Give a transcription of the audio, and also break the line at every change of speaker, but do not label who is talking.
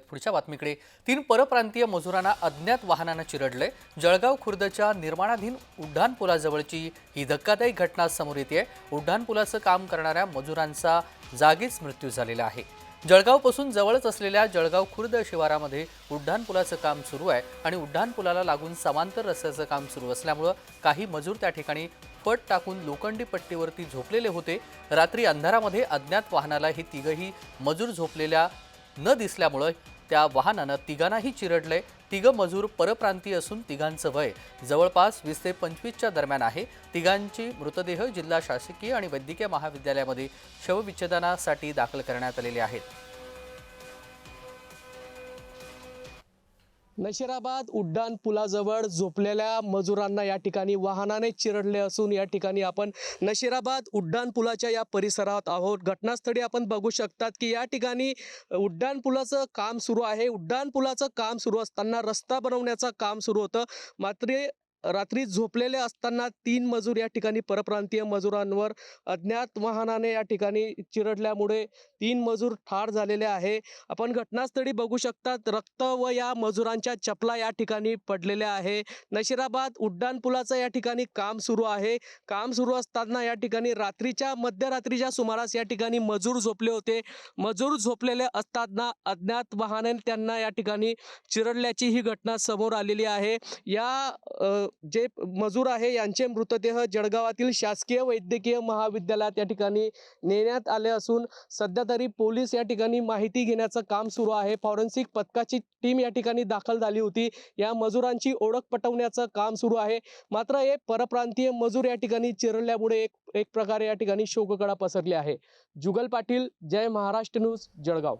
पुढच्या बातमीकडे तीन परप्रांतीय मजुरांना अज्ञात वाहनानं चिरडलंय. जळगाव खुर्दच्या निर्माणाधीन उड्डाणपुलाजवळची ही धक्कादायी घटना समोर येते. उड्डाणपुलाचं काम करणाऱ्या मजुरांचा जागीच मृत्यू झालेला आहे. जळगावपासून जवळच असलेल्या जळगाव खुर्द शिवारामध्ये उड्डाणपुलाचं काम सुरू आहे आणि उड्डाणपुलाला लागून समांतर रस्त्याचं काम सुरू असल्यामुळं काही मजूर त्या ठिकाणी फट टाकून लोखंडी पट्टीवरती झोपलेले होते. रात्री अंधारामध्ये अज्ञात वाहनाला हे तिघही मजूर झोपलेल्या न दिसल्यामुळं त्या वाहनानं तिघांनाही चिरडलंय तिघं मजूर परप्रांतीय असून तिघांचं वय जवळपास वीस ते पंचवीसच्या दरम्यान आहे. तिघांची मृतदेह जिल्हा शासकीय आणि वैद्यकीय महाविद्यालयामध्ये शवविच्छेदनासाठी दाखल करण्यात आलेले आहेत.
नशिराबाद उड्डाण पुलाजवळ झोपलेल्या मजुरांना या ठिकाणी वाहनाने चिरडले असून या ठिकाणी आपण नशिराबाद उड्डाण पुलाच्या या परिसरात आहोत. घटनास्थळी आपण बघू शकतात की या ठिकाणी उड्डाण पुलाचं काम सुरू आहे. उड्डाण पुलाचं काम सुरू असताना रस्ता बनवण्याचं काम सुरू होतं. मात्र रात्री झोपलेले असताना तीन मजूर या ठिकाणी परप्रांतीय मजुरांवर अज्ञात वाहनाने या ठिकाणी चिरडल्यामुळे तीन मजूर ठार झालेले आहे. आपण घटनास्थळी बघू शकतात रक्त व या मजुरांच्या चपला या ठिकाणी पडलेल्या आहे. नशिराबाद उड्डाणपुलाचं या ठिकाणी काम सुरू आहे. काम सुरू असताना या ठिकाणी रात्रीच्या मध्यरात्रीच्या सुमारास या ठिकाणी मजूर झोपले होते. मजूर झोपलेले असताना अज्ञात वाहनाने त्यांना या ठिकाणी चिरडल्याची ही घटना समोर आलेली आहे. या जे मजूर आहे यांचे मृतदेह जळगावातील शासकीय वैद्यकीय महाविद्यालयात या ठिकाणी नेण्यात आले असून सध्या तरी पोलीस या ठिकाणी माहिती घेण्याचं काम सुरू आहे. फॉरेन्सिक पथकाची टीम या ठिकाणी दाखल झाली होती. या मजुरांची ओळख पटवण्याचं काम सुरू आहे. मात्र हे परप्रांतीय मजूर या ठिकाणी चिरडल्यामुळे एक एक प्रकारे या ठिकाणी शोककळा पसरली आहे. जुगल पाटील जय महाराष्ट्र न्यूज जळगाव.